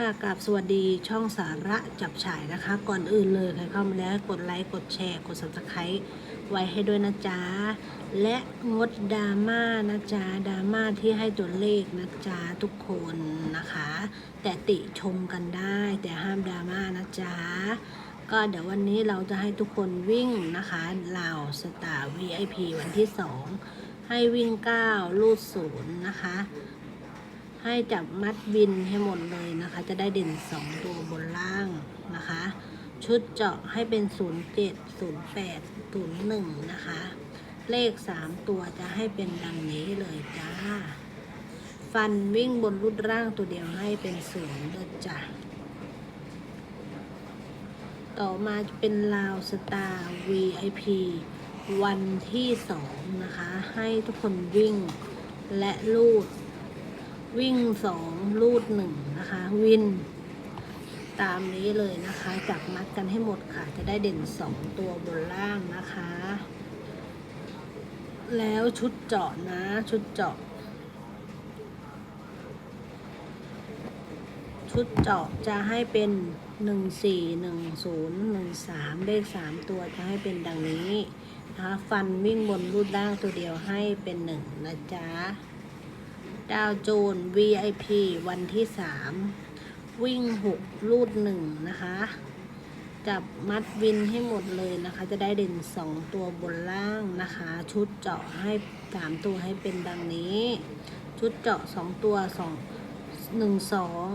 ค่ะกับสวัสดีช่องสาระจับฉายนะคะ ก่อนอื่นเลยใครเข้ามาแล้วกดไลค์กดแชร์ กด subscribe ไว้ให้ด้วยนะจ๊ะ และงดดราม่านะจ๊ะดราม่าที่ให้ตัวเลขนะจ๊ะทุกคนนะคะ แต่ติชมกันได้แต่ห้ามดราม่านะจ๊ะ ก็เดี๋ยววันนี้เราจะให้ทุกคนวิ่งนะคะลาวสตาร์ VIP วันที่ 2 ให้วิ่ง 9 ลูดศูนย์นะคะ ให้จับมัดบินให้หมดเลยนะคะ จะได้เด่น 2 ตัวบนล่างนะคะ ชุดเจาะให้เป็น 07 08 01 นะคะ เลข 3 ตัวจะให้เป็นดังนี้เลยจ้า ฟันวิ่งบนรุดร่างตัวเดียวให้เป็นศูนย์เลยจ้ะต่อมาจะเป็นลาวสตาร์ VIP วันที่ 2 นะคะ ให้ทุกคนวิ่งและลูด วิ่งสองลูดหนึ่งนะคะ วิน ตามนี้เลยนะคะจับมัดกันให้หมดค่ะ จะได้เด่นสองตัวบนล่างนะคะ แล้วชุดเจาะนะ ชุดเจาะ ชุดเจาะจะให้เป็นหนึ่งสี่หนึ่งศูนย์หนึ่งสามเลขสามตัวจะให้เป็นดังนี้นะคะฟันวิ่งบนรูดล่างตัวเดียวให้เป็นหนึ่งนะจ๊ะ ดาวโจน VIP วันที่สามวิ่งหกลูดหนึ่งนะคะ จับมัดวินให้หมดเลยนะคะ จะได้เด่นสองตัวบนล่างนะคะ ชุดเจาะให้สามตัวให้เป็นดังนี้ ชุดเจาะสองตัวสองหนึ่งสอง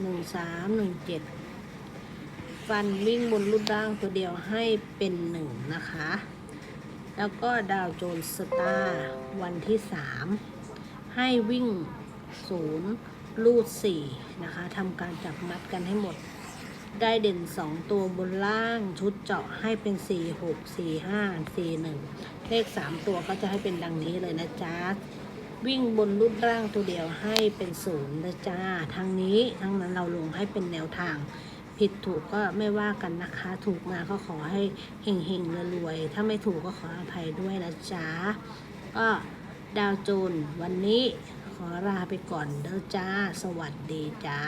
หนึ่งสามหนึ่งเจ็ดฟันวิ่งบนรูดร่างตัวเดียวให้เป็นหนึ่งนะคะ แล้วก็ดาวโจนสตาร์วันที่สาม ให้วิ่งศูนย์ลูดสี่นะคะทำการจับมัดกันให้หมด ได้เด่นสองตัวบนล่างชุดเจาะให้เป็นสี่หกสี่ห้าสี่หนึ่งเลขสามตัวก็จะให้เป็นดังนี้เลยนะจ๊ะวิ่งบนรูดร่างตัวเดียวให้เป็นศูนย์นะจ้าทางนี้ทั้งนั้นเราลงให้เป็นแนวทาง ผิดถูกก็ไม่ว่ากันนะคะ ถูกมาก็ขอให้เฮงๆรวยๆถ้าไม่ถูกก็ขออภัยด้วยนะจ๊ะก็ ดาวโจน วันนี้ขอลาไปก่อนเด้อจ้า สวัสดีจ้า